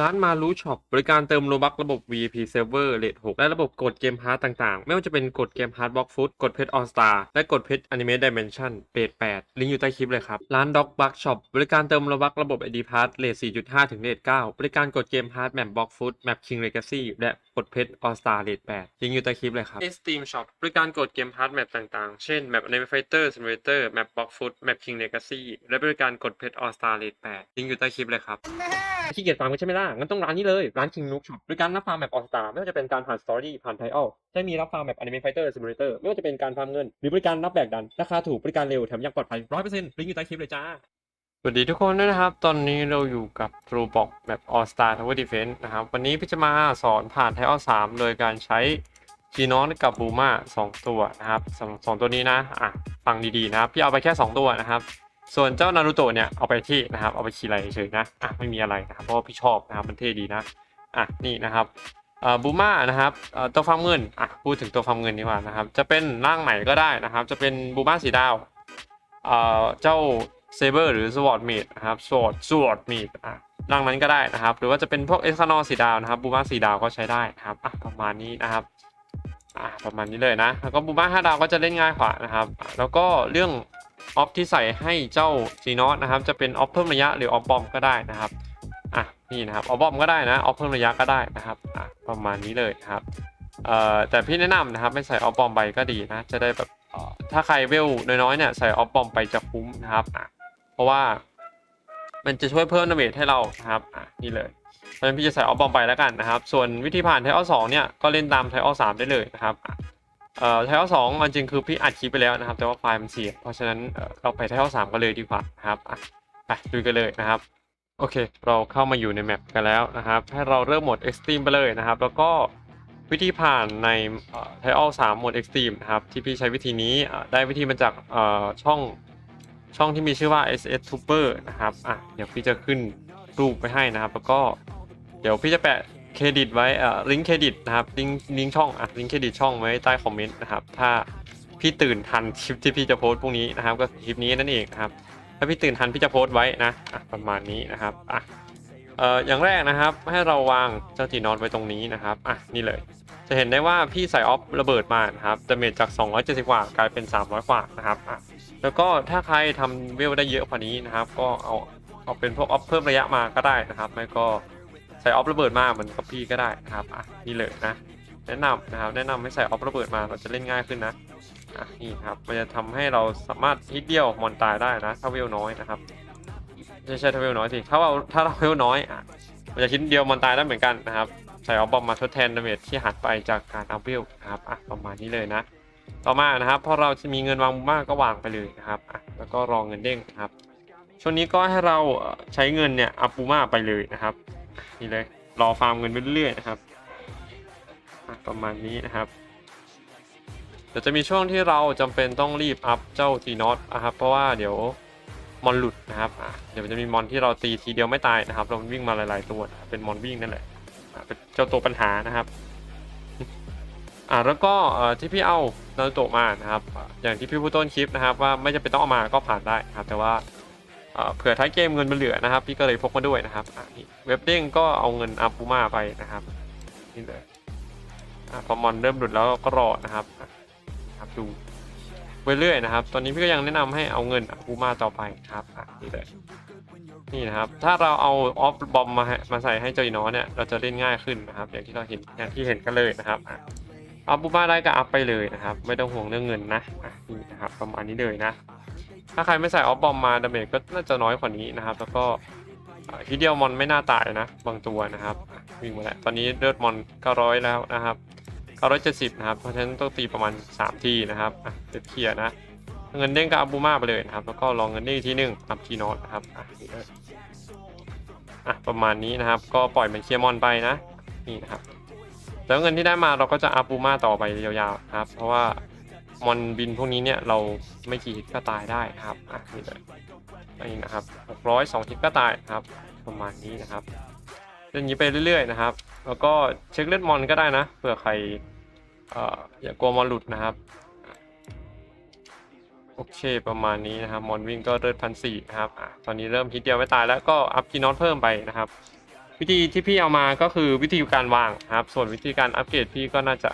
ร้านมารู้ช็อปบริการเติมโลบักระบบ VIP Server เลท6และระบบกดเกมพาร์ตต่างๆ ไม่ว่าจะเป็นกดเกมพาร์ตบล็อกฟุตกดเพชรออสตาและกดเพชรอนิเม e ดิเมนชั่นเบท8ลิงก์อยู่ใต้คลิปเลยครับ ร้านด็อกบักช็อปบริการเติมโลบักระบบ ID พาร์ตเลท4.5ถึงเลท9บริการกดเกมพาร์ตแมปบล็อกฟุตแมปคิงเลกาซี่และกดเพชรออสตาเลท8ลิงก์อยู่ใต้คลิปเลยครับ Steam Shop บริการกดเกมพาร์ตแมปต่างๆ เช่นแมป Anime Fighter Simulator แมปบล็อกฟุตแมปคิงเลกาซี่และบริการกดเพชรออสตาเลท8ลิงก์อยู่ใต้คลิปเลยครับ ขี้เกียจฟาร์มกันใช่ไหมล่ะ งั้นต้องร้านนี้เลย ร้าน King Nook Shop บริการรับฟาร์มแบบออสตาไม่ว่าจะเป็นการผ่านสตอรี่ผ่านไทออลใช้มีรับฟาร์มแบบ Anime Fighter Simulator ไม่ว่าจะเป็นการฟาร์มเงิน หรือบริการรับแบกดัน ราคาถูกบริการเร็วแถมยังปลอดภัย100%ลิงก์อยู่ใต้คลิปเลยจ้าสวัสดีทุกคนด้วยนะครับ ตอนนี้เราอยู่กับ True Box แบบ All Star Tower Defense นะครับ วันนี้พี่จะมาสอนผ่านไทออล3โดยการใช้จีนอนกับบูมา2ตัวนะครับสองสองตัวนี้นะอะฟังดีๆนะครับพี่เอาไปแค่ 2 ตัวนะครับ ส่วนเจ้านารูโตะเนี่ยเอาไปที่นะครับเอาไปขี่ไหลเฉยๆนะอะไม่มีอะไรนะครับเพราะว่าพี่ชอบนะครับมันเท่ดีนะอะนี่นะครับเอ่อบูมานะครับเอ่อตัวฟาร์มเงินอะพูดถึงตัวฟาร์มเงินดีกว่านะครับ จะเป็นร่างไหนก็ได้นะครับ จะเป็นบูม่าสีดาวเอ่อเจ้าเซเบอร์หรือสวอตเมดนะครับสวอตสวอตเมดอะร่างนั้นก็ได้นะครับ หรือว่าจะเป็นพวกเอสคานอสีดาวนะครับบูม่าสีดาวก็ใช้ได้นะครับอะประมาณนี้นะครับอะประมาณนี้เลยนะแล้วก็บูม่าห้าดาวก็จะเล่นง่ายกว่านะครับ แล้วก็เรื่อง ออฟที่ใส่ให้เจ้าซีนอสนะครับ จะเป็นออฟเพิ่มระยะหรือออฟบอมก็ได้นะครับอะนี่นะครับออฟบอมก็ได้นะออฟเพิ่มระยะก็ได้นะครับอะประมาณนี้เลยนะครับเอ่อแต่พี่แนะนำนะครับไม่ใส่ออฟบอมไปก็ดีนะ จะได้แบบถ้าใครเวลน้อยๆเนี่ยใส่ออฟบอมไปจะคุ้มนะครับอะเพราะว่ามันจะช่วยเพิ่มดาเมจให้เรานะครับอะนี่เลยเพราะฉะนั้นพี่จะใส่ออฟบอมไปแล้วกันนะครับ ส่วนวิธีผ่านไทออสองเนี่ยก็เล่นตามไทออสามได้เลยนะครับอะ เอ่อไทอลสองจริงคือพี่อัดคลิปไปแล้วนะครับ แต่ว่าไฟล์มันเสีย เพราะฉะนั้นเราไปไทอลสามกันเลยดีกว่านะครับอะไปดูกันเลยนะครับ โอเค เราเข้ามาอยู่ในแมปกันแล้วนะครับ ให้เราเริ่มโหมด Extreme ไปเลยนะครับ แล้วก็วิธีผ่านในไทออลสามโหมด Extreme นะครับ ที่พี่ใช้วิธีนี้ได้วิธีมาจากเอ่อช่องช่องที่มีชื่อว่า SS Tuber นะครับอะเดี๋ยวพี่จะขึ้นรูปไปให้นะครับ แล้วก็เดี๋ยวพี่จะแปะ เครดิตไว้เอ่อลิงก์เครดิตนะครับลิงก์ลิงก์ช่องอะลิงก์เครดิตช่องไว้ใต้คอมเมนต์นะครับถ้าพี่ตื่นทันคลิปที่พี่จะโพสต์พรุ่งนี้นะครับ ก็คลิปนี้นั่นเองครับ ถ้าพี่ตื่นทันพี่จะโพสต์ไว้นะอะประมาณนี้นะครับอะเอ่ออย่างแรกนะครับให้เราวางเจ้าจีนอนไว้ตรงนี้นะครับอะนี่เลย จะเห็นได้ว่าพี่ใส่ออฟระเบิดมานะครับดาเมจจาก 270 กว่ากลายเป็น 300 กว่านะครับอะแล้วก็ถ้าใครทำเวลได้เยอะกว่านี้นะครับ ก็เอาเอาเป็นพวกออฟเพิ่มระยะมาก็ได้นะครับ ไม่ก็ ใส่ออฟระเบิดมาเหมือนกับพี่ก็ได้นะครับอะนี่เลยนะ แนะนำนะครับแนะนำให้ใส่ออฟระเบิดมาเราจะเล่นง่ายขึ้นนะอะนี่ครับมันจะทำให้เราสามารถฮิตเดียวมอนตายได้นะถ้าเวลน้อยนะครับไม่ใช่ถ้าเวลน้อยสิถ้าเราถ้าเราเวลน้อยอะมันจะฮิตเดียวมอนตายได้เหมือนกันนะครับใส่ออฟบอมมาทดแทนดาเมจที่หักไปจากการอัพเวลนะครับอะประมาณนี้เลยนะ ต่อมานะครับพอเราจะมีเงินวางมากก็วางไปเลยนะครับอะแล้วก็รอเงินเด้งนะครับช่วงนี้ก็ให้เราใช้เงินเนี่ยอัพปูมาไปเลยนะครับ นี่เลยรอฟาร์มเงินไปเรื่อยๆนะครับประมาณนี้นะครับเดี๋ยวจะมีช่วงที่เราจำเป็นต้องรีบอัพเจ้าทีนอตนะครับ เพราะว่าเดี๋ยวมอนหลุดนะครับเดี๋ยวจะมีมอนที่เราตีทีเดียวไม่ตายนะครับ เราวิ่งมาหลาย ๆ ตัวเป็นมอนวิ่งนั่นแหละเป็นเจ้าตัวปัญหานะครับอ่าแล้วก็ที่พี่เอานาโตะมานะครับอะอย่างที่พี่พูดต้นคลิปนะครับ ว่าไม่จำเป็นต้องเอามาก็ผ่านได้นะครับ แต่ว่า เผื่อท้ายเกมเงินมันเหลือนะครับ พี่ก็เลยพกมาด้วยนะครับเว็บเด้งก็เอาเงินอัปูมาไปนะครับนี่เลยอพอมอนเริ่มหลุดแล้วก็รอนะครับครับดูไปเรื่อยนะครับ ตอนนี้พี่ก็ยังแนะนำให้เอาเงินอัปูมาต่อไปครับนี่เลยนี่นะครับ ถ้าเราเอาออฟบอมมาให้มาใส่ให้เจอยน้อเนี่ยเราจะเล่นง่ายขึ้นนะครับ อย่างที่เราเห็นอย่างที่เห็นกันเลยนะครับอัปูมาได้ก็อัพไปเลยนะครับ ไม่ต้องห่วงเรื่องเงินนะนี่นะครับ ประมาณนี้เลยนะ ถ้าใครไม่ใส่ออฟบอมมาดาเมจก็น่าจะน้อยกว่านี้นะครับ แล้วก็เอ่อทีเดียมอนไม่น่าตายนะ บางตัวนะครับวิ่งมาแล้วตอนนี้เลือดมอน900 แล้วนะครับ970 นะครับ เพราะฉะนั้นต้องตีประมาณ 3 ทีนะครับอะเด็ดเคลียร์นะ เงินเด้งกับอับูมาไปเลยนะครับ แล้วก็ลองเงินเด้งอีกทีหนึ่งอัพทีนอตนะครับอะอะประมาณนี้นะครับ ก็ปล่อยมันเคลียร์มอนไปนะ นี่นะครับ แล้วเงินที่ได้มาเราก็จะอัพบูมาต่อไปยาวๆนะครับ เพราะว่า มอนบินพวกนี้เนี่ยเราไม่กี่ฮิตก็ตายได้นะครับอะนี่เลยนี่นะครับ600 2ฮิตก็ตายนะครับ ประมาณนี้นะครับเล่นนี้ไปเรื่อยๆนะครับ แล้วก็เช็คเลือดมอนก็ได้นะเผื่อใครเอ่ออย่ากลัวมอนหลุดนะครับโอเคประมาณนี้นะครับมอนวิ่งก็เลือดพันสี่นะครับอตอนนี้เริ่มฮิตเดียวไม่ตายแล้วก็อัพกีนอตเพิ่มไปนะครับ วิธีที่พี่เอามาก็คือวิธีการวางครับ ส่วนวิธีการอัปเกรดพี่ก็น่าจะ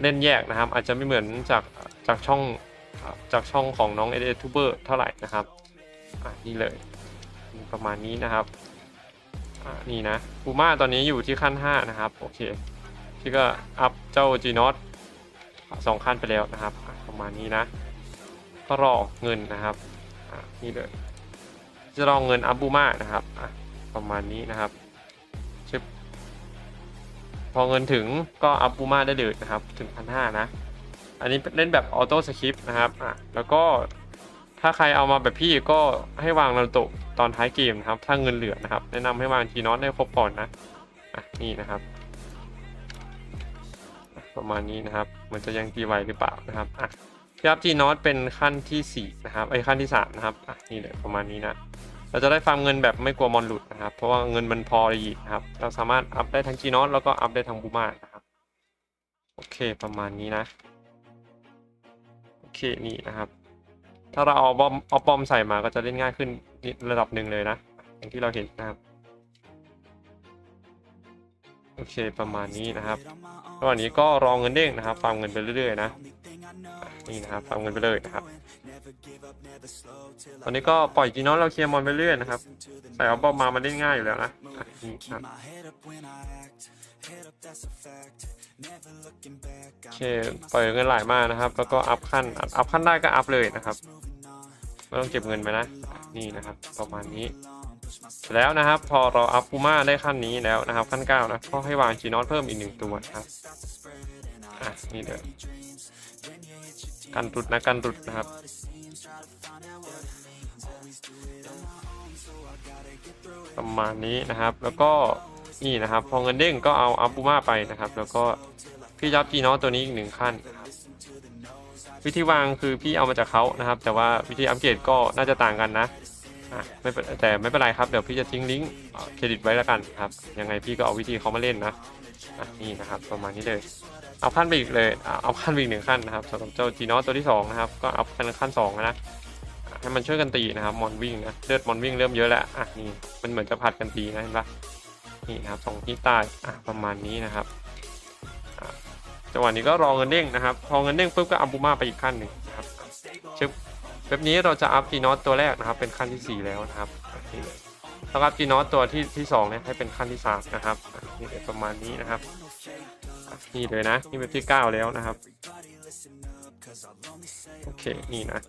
เล่นแยกนะครับ อาจจะไม่เหมือนจากจากช่องจากช่องของน้องเอเดทูเบอร์เท่าไหร่นะครับนี่เลยประมาณนี้นะครับนี่นะบูมาตอนนี้อยู่ที่ขั้น 5 นะครับ โอเคพี่ก็อัพเจ้า G n o t สองขั้นไปแล้วนะครับ ประมาณนี้นะ ก็รอเงินนะครับนี่เลยจะรอเงินอัพบูมานะครับประมาณนี้นะครับ พอเงินถึงก็อัพบูมาได้เลยนะครับ ถึงพันห้านะ อันนี้เล่นแบบออโต้สคริปต์นะครับอะแล้วก็ถ้าใครเอามาแบบพี่ก็ให้วางนารูโตะตอนท้ายเกมนะครับ ถ้าเงินเหลือนะครับ แนะนำให้วางทีนอตได้ครบก่อนนะอะนี่นะครับ ประมาณนี้นะครับ มันจะยังตีไวหรือเปล่านะครับอะพี่อัพทีนอตเป็นขั้นที่สี่นะครับไอขั้นที่สามนะครับอะนี่เลยประมาณนี้นะ เราจะได้ฟาร์มเงินแบบไม่กลัวมอนหลุดนะครับ เพราะว่าเงินมันพอดีนะครับ เราสามารถอัพได้ทั้งจีนอสแล้วก็อัพได้ทั้งบูมานะครับ โอเคประมาณนี้นะ โอเคนี่นะครับ ถ้าเราเอาบอมเอาปอมใส่มาก็จะเล่นง่ายขึ้นระดับหนึ่งเลยนะ อย่างที่เราเห็นนะครับ โอเคประมาณนี้นะครับระหว่างนี้ก็รองเงินเด้งนะครับ ฟาร์มเงินไปเรื่อยๆนะ นี่นะครับฟาร์มเงินไปเลยนะครับ ตอนนี้ก็ปล่อยจีนอสเราเคลียร์มอนไปเรื่อยนะครับ ใส่เอาบอมมามันเล่นง่ายอยู่แล้วนะนี่ครับโอเคปล่อยเงินไหลมานะครับ แล้วก็อัพขั้น อัพขั้นได้ก็อัพเลยนะครับ ไม่ต้องเก็บเงินไปนะ นี่นะครับ ประมาณนี้ แล้วนะครับ พอเราอัพปูม่าได้ขั้นนี้แล้วนะครับ ขั้นเก้านะ ก็ให้วางจีนอสเพิ่มอีกหนึ่งตัวนะครับ อะ นี่เดี๋ยว กันตุดนะกันตุดนะครับประมาณนี้นะครับ แล้วก็นี่นะครับ พอเงินเด้งก็เอาอัพบูมาไปนะครับ แล้วก็พี่ยับจีนอตัวนี้อีกหนึ่งขั้น วิธีวางคือพี่เอามาจากเขานะครับ แต่ว่าวิธีอัปเกรดก็น่าจะต่างกันนะไม่แต่ไม่เป็นไรครับ เดี๋ยวพี่จะทิ้งลิงก์เครดิตไว้แล้วกันครับ ยังไงพี่ก็เอาวิธีเขามาเล่นนะะนี่นะครับ ประมาณนี้เลย เอาขั้นไปอีกเลยเอาขั้นไปอีกหนึ่งขั้นนะครับสำหรับเจ้าจีนอตัวที่สองนะครับก็เอัพขั้นขั้นสองนะให้มันช่วยกันตีนะครับมอนวิ่งนะเลือดมอนวิ่งเริ่มเยอะแล้วอะนี่มันเหมือนจะผัดกันตีนะเห็นปะนี่นะครับสองที่ใต้อะประมาณนี้นะครับจังหวะนี้ก็รอเงินเด้งนะครับพอเงินเด้งปุ๊บก็อัมบูมาไปอีกขั้นหนึ่งนะครับชึบแบบนี้เราจะอัพจีนอตตัวแรกนะครับ เป็นขั้นที่สี่แล้วนะครับแล้วก็จีนอตตัวที่ที่สองเนี่ยให้เป็นขั้นที่สามนะครับนี่ประมาณนี้นะครับ นี่เลยนะนี่เป็นที่เก้าแล้วนะครับโอเคนี่นะ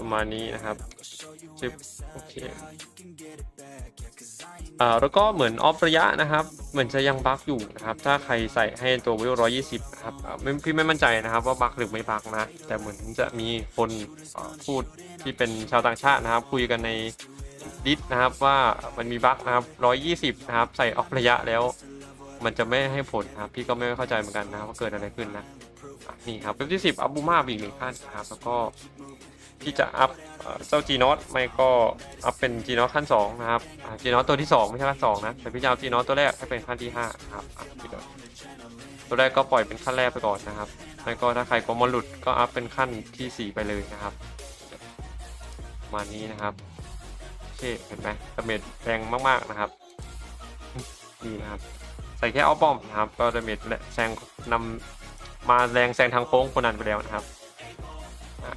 ประมาณนี้นะครับจึบโอเคอ่าแล้วก็เหมือนออฟระยะนะครับ เหมือนจะยังบั๊กอยู่นะครับ ถ้าใครใส่ให้ตัววิวร้อยยี่สิบนะครับไม่พี่ไม่มั่นใจนะครับ ว่าบั๊กหรือไม่บั๊กนะ แต่เหมือนจะมีคนพูดที่เป็นชาวต่างชาตินะครับ คุยกันในดิสนะครับว่ามันมีบั๊กนะครับร้อยยี่สิบนะครับ ใส่ออฟระยะแล้ว มันจะไม่ให้ผลครับ พี่ก็ไม่เข้าใจเหมือนกันนะว่าเกิดอะไรขึ้นนะนี่ครับเว็บที่สิบอัพบูมาอีกหนึ่งขั้นครับแล้วก็ที่จะอัพเจ้า G n o t ไม่ก็อัพเป็น G n o t ขั้น2นะครับ G n o t ตัวที่2ไม่ใช่ขั้น2นะแต่พี่จะเอา G n o t ตัวแรกให้เป็นขั้นที่5นะครับตัวแรกก็ปล่อยเป็นขั้นแรกไปก่อนนะครับไม่ก็ถ้าใครกลัวมอนหลุดก็อัพเป็นขั้นที่4ไปเลยนะครับมานี้นะครับโอเคเห็นไหมดาเมจแรงมากๆนะครับนี่นะครับ ใส่แค่เอาบอมนะครับก็ดาเมจแซงนำมาแรงแซงทางโค้งคนนั้นไปแล้วนะครับ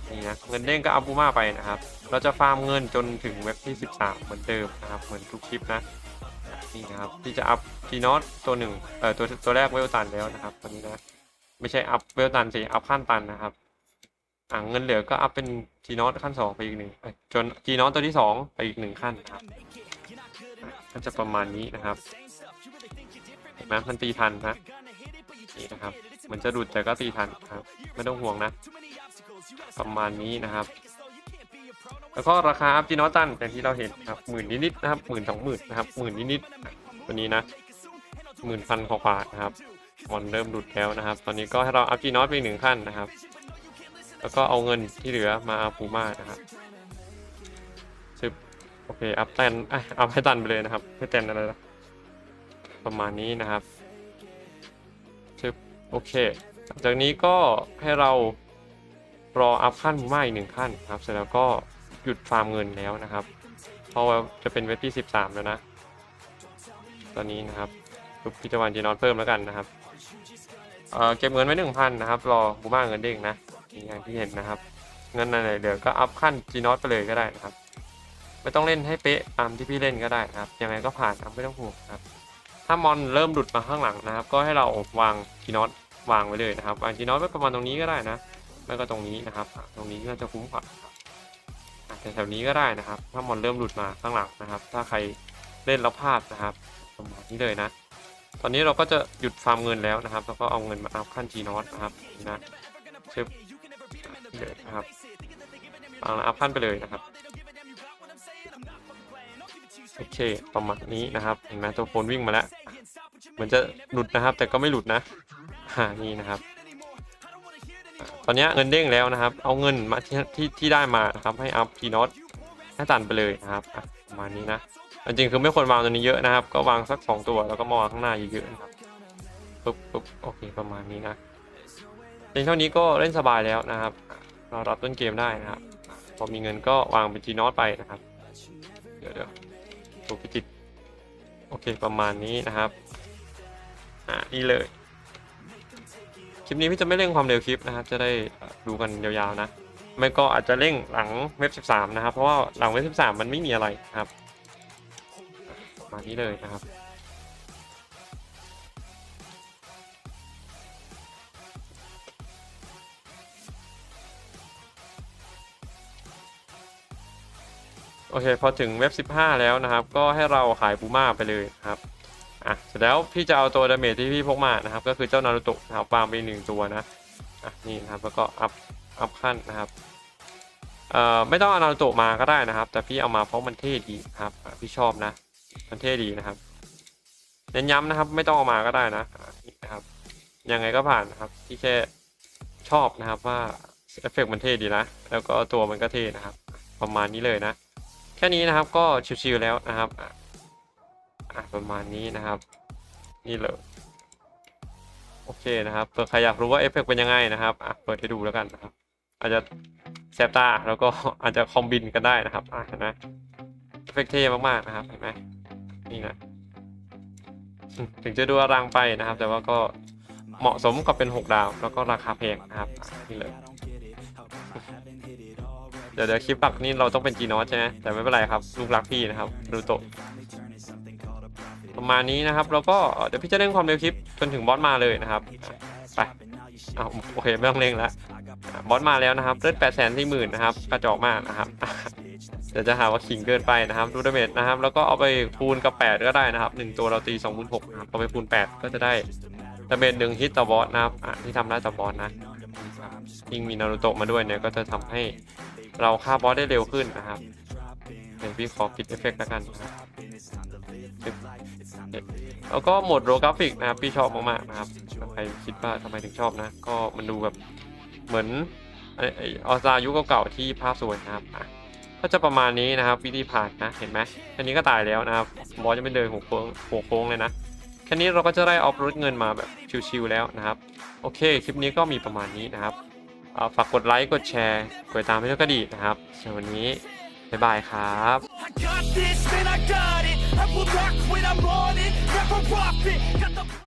นี่นะเงินเด้งก็อัพบูมาไปนะครับ เราจะฟาร์มเงินจนถึงเว็บที่ 13 เหมือนเดิมนะครับ เหมือนทุกคลิปนะนี่นะครับที่จะอัพทีนอตตัวหนึ่งเอ่อตัวตัวแรกเวลตันแล้วนะครับตัวนี้นะไม่ใช่อัพเวลตันสิอัพขั้นตันนะครับอ่าเงินเหลือก็อัพเป็นทีนอตขั้น 2 ไปอีกหนึ่งจนทีนอตตัวที่ 2 ไปอีกหนึ่งขั้นครับก็จะประมาณนี้นะครับ นไหมมันตีทันนะนี่นะครับเหมือนจะดุดแต่ก็ตีทันครับ ไม่ต้องห่วงนะ ประมาณนี้นะครับ แล้วก็ราคาอัพจีนอตันอย่างที่เราเห็นครับหมื่นนิดๆนะครับหมื่นสองหมื่นนะครับหมื่นนิดๆตัวนี้นะหมื่นพันกว่าๆนะครับมอนเริ่มหลุดแล้วนะครับ ตอนนี้ก็ให้เราอัพจีนอตไปอีกหนึ่งขั้นนะครับ แล้วก็เอาเงินที่เหลือมาเอาปูมานะครับซึบโอเค อัพแตนอะเอาให้ตันไปเลยนะครับ ให้แตนอะไรนะ ประมาณนี้นะครับซึบโอเคหลังจากนี้ก็ให้เรารออัพขั้นมาอีกหนึ่งขั้นครับ เสร็จแล้วก็หยุดฟาร์มเงินแล้วนะครับ เพราะว่าจะเป็นเว็บที่ 13 แล้วนะ ตอนนี้นะครับพี่จะวางจีนอนเพิ่มแล้วกันนะครับเเก็บเงินไว้หนึ่งพันนะครับ รอบูมาเงินเด้งนะอย่างที่เห็นนะครับ เงินอะไรเหลือก็อัพขั้นจีนอตไปเลยก็ได้นะครับ ไม่ต้องเล่นให้เป๊ะตามที่พี่เล่นก็ได้นะครับ ยังไงก็ผ่านครับไม่ต้องห่วงครับ ถ้ามอนเริ่มหลุดมาข้างหลังนะครับ ก็ให้เราวางจีนอตวางไว้เลยนะครับวางจีนอตไว้ประมาณตรงนี้ก็ได้นะไม่ก็ตรงนี้นะครับ ตรงนี้น่าจะคุ้มกว่าครับอะแต่แถวนี้ก็ได้นะครับ ถ้ามอนเริ่มหลุดมาข้างหลังนะครับ ถ้าใครเล่นแล้วพลาดนะครับประมาณนี้เลยนะ ตอนนี้เราก็จะหยุดฟาร์มเงินแล้วนะครับ แล้วก็เอาเงินมาอัพขั้นจีนอตนะครับนี่นะชึบเดี๋ยวนะครับเอาอัพขั้นไปเลยนะครับ โอเค ประมาณนี้นะครับ เห็นไหมตัวโฟนวิ่งมาแล้วเหมือนจะหลุดนะครับ แต่ก็ไม่หลุดนะอ่านี่นะครับ ตอนนี้เงินเด้งแล้วนะครับ เอาเงินมาที่ที่ที่ได้มานะครับให้อัพทีน็อตให้ตันไปเลยนะครับประมาณนี้นะจริงๆคือไม่ควรวางตัวนี้เยอะนะครับ ก็วางสักสองตัวแล้วก็มาวางข้างหน้าเยอะๆนะครับปุ๊บปุ๊บโอเคประมาณนี้นะเพียงเท่านี้ก็เล่นสบายแล้วนะครับเรารับต้นเกมได้นะครับพอมีเงินก็วางเป็นทีนอตไปนะครับ เดี๋ยวเดี๋ยว ตัวพิจิตโอเคประมาณนี้นะครับ อ่านี่เลย คลิปนี้พี่จะไม่เร่งความเร็วคลิปนะครับ จะได้ดูกันยาวๆนะ ไม่ก็อาจจะเร่งหลังเว็บ 13 นะครับ เพราะว่าหลังเว็บ 13 มันไม่มีอะไรนะครับประมาณนี้เลยนะครับ โอเคพอถึงเว็บ 15 แล้วนะครับ ก็ให้เราขายบูมาไปเลยครับอะเสร็จแล้วพี่จะเอาตัวดาเมจที่พี่พกมานะครับ ก็คือเจ้านารูโตะนะครับวางไปหนึ่งตัวนะอะนี่นะครับแล้วก็อัพอัพขั้นนะครับเอ่อไม่ต้องเอานารูโตะมาก็ได้นะครับ แต่พี่เอามาเพราะมันเท่ดีครับพี่ชอบนะ มันเท่ดีนะครับเน้นย้ำนะครับ ไม่ต้องเอามาก็ได้นะนี่นะครับยังไงก็ผ่านนะครับพี่แค่ชอบนะครับว่าเอฟเฟกต์มันเท่ดีนะ แล้วก็ตัวมันก็เท่นะครับ ประมาณนี้เลยนะ ค่นี้นะครับก็ชิวๆแล้วนะครับอะประมาณนี้นะครับ นี่เลยโอเคนะครับเผื่อใครอยากรู้ว่าเอฟเฟกต์เป็นยังไงนะครับอะเปิดให้ดูแล้วกันนะครับ อาจจะแสบตาแล้วก็อาจจะคอมบินกันได้นะครับอะเห็นไหมเอฟเฟกต์เท่มากๆนะครับเห็นไหมนี่นะถึงจะดูอลังไปนะครับ แต่ว่าก็เหมาะสมกับเป็น 6 ดาว แล้วก็ราคาแพงนะครับนี่เลย เดี๋ยวเดี๋ยวคลิปปักนี่เราต้องเป็นจีนอสใช่ไหมแต่ไม่เป็นไรครับลูกรักพี่นะครับรูโตะประมาณนี้นะครับ แล้วก็เดี๋ยวพี่จะเร่งความเร็วคลิปจนถึงบอสมาเลยนะครับไปเอาโอเคไม่ต้องเร่งแล้วบอสมาแล้วนะครับเลือดแปดแสนที่หมื่นนะครับกระจอกมากนะครับเดี๋ยวจะหาว่าขิงเกินไปนะครับดูดาเมจนะครับ แล้วก็เอาไปคูณกับ 8 ก็ได้นะครับหนึ่งตัวเราตี2 6 0 0นะครับเอาไปคูณ 8 ก็จะได้ดาเมจหนึ่งฮิตต่อบอสนะครับที่ทำได้ต่อบอสนะยิ่งมีนารูโตะมาด้วยเนี่ยก็จะทำให้ เราฆ่าบอสได้เร็วขึ้นนะครับเดี๋ยวพี่ขอปิดเอฟเฟกต์แล้วกันนะครับแล้วก็โหมดโรกราฟิกนะครับพี่ชอบมากๆนะครับใครคิดว่าทำไมถึงชอบนะ ก็มันดูแบบเหมือนไออออซายุคเก่าๆที่ภาพสวยนะครับอะก็จะประมาณนี้นะครับ วิธีผ่านนะเห็นไหมแค่นี้ก็ตายแล้วนะครับบอสจะไม่เดินหัวโค้งหัวโค้งเลยนะแค่นี้เราก็จะได้ออฟรถเงินมาแบบชิวๆแล้วนะครับ โอเค คลิปนี้ก็มีประมาณนี้นะครับ ฝากกดไลค์ กดแชร์กดติดตามให้ด้วยก็ดีนะครับสำหรับวันนี้ บ๊ายบายครับ I got this, man, I got it. I will rock when I'm on it. Never off it. Got the